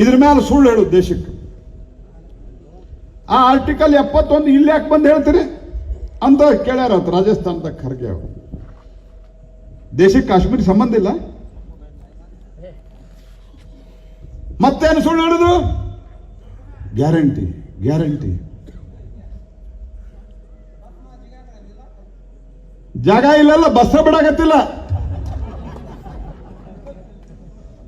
ಇದ್ರ ಮೇಲೆ ಸುಳ್ಳು ಹೇಳು ದೇಶಕ್ಕೆ. ಆ ಆರ್ಟಿಕಲ್ ಎಪ್ಪತ್ತೊಂದು ಇಲ್ಲಿ ಯಾಕೆ ಬಂದು ಹೇಳ್ತೀರಿ? ಅಂತ ಕೇಳ್ಯಾರ ರಾಜಸ್ಥಾನದ ಖರ್ಗೆ ಅವರು. ದೇಶಕ್ಕೆ ಕಾಶ್ಮೀರ್ ಸಂಬಂಧ ಇಲ್ಲ. ಮತ್ತೇನು ಸುಳ್ಳು ಹೇಳಿದ್ರು ಗ್ಯಾರಂಟಿ ಗ್ಯಾರಂಟಿ. ಜಾಗ ಇಲ್ಲಲ್ಲ ಬಸ್ಸ ಬಿಡಾಕತ್ತಿಲ್ಲ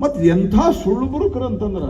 ಮತ್ ಎಂಥ ಸುಳ್ಳು ಬುರುಕರು ಅಂತಂದ್ರ